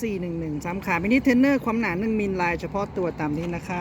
411สามขามินิเทนเนอร์ความหนา 1มิลลายเฉพาะตัวตามนี้นะคะ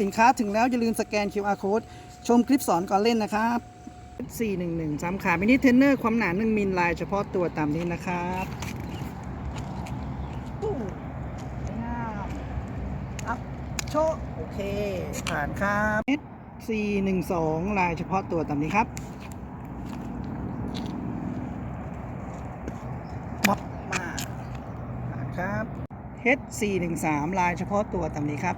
สินค้าถึงแล้วอย่าลืมสแกน QR code ชมคลิปสอนก่อนเล่นนะครับ 411สามขามินิเทนเนอร์ความหนา 1มิลลายเฉพาะตัวตามนี้นะครับตู้สวยงามอัพ โชว์โอเค ผ่านครับ412 ลายเฉพาะตัวตามนี้ครับมับมาผ่านครับ H413 ลายเฉพาะตัวตามนี้ครับ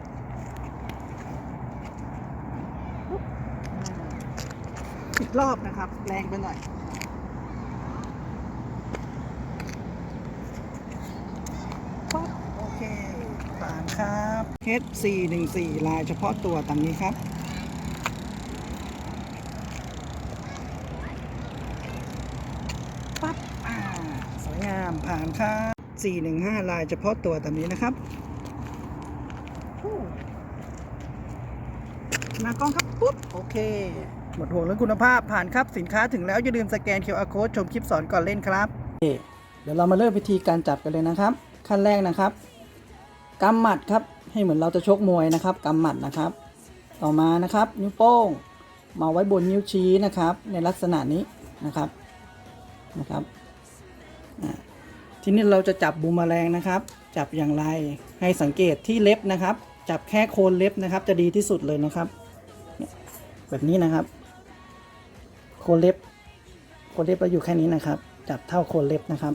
อีกรอบนะครับ แรงไปหน่อยปั๊บโอเคผ่านครับ H414 ลายเฉพาะตัวตามนี้ครับ ปั๊บอ่าสวยงามผ่านครับ415 ลายเฉพาะตัวตามนี้นะครับฮู้หน้ากล้องครับ ปุ๊บ โอเค หมดห่วงเรื่องคุณภาพผ่านครับสินค้าถึงแล้ว อย่าลืมสแกน QR code ชมคลิปสอนก่อนเล่นครับ เดี๋ยวเรามาเริ่มวิธีการจับกันเลยนะครับ ขั้นแรกนะครับกำหมัดครับ ให้เหมือนเราจะชกมวยนะครับกำหมัดนะครับ ต่อมานะครับ นิ้วโป้ง มาไว้บนนิ้วชี้นะครับ ในลักษณะนี้นะครับนะครับทีนี้เราจะจับบูมแมลงนะครับ จับอย่างไรให้สังเกตที่เล็บนะครับ จับแค่โคนเล็บนะครับ จะดีที่สุดเลยนะครับแบบนี้นะครับ โคนเล็บ โคนเล็บเราอยู่แค่นี้นะครับ จับเท่าโคนเล็บนะครับ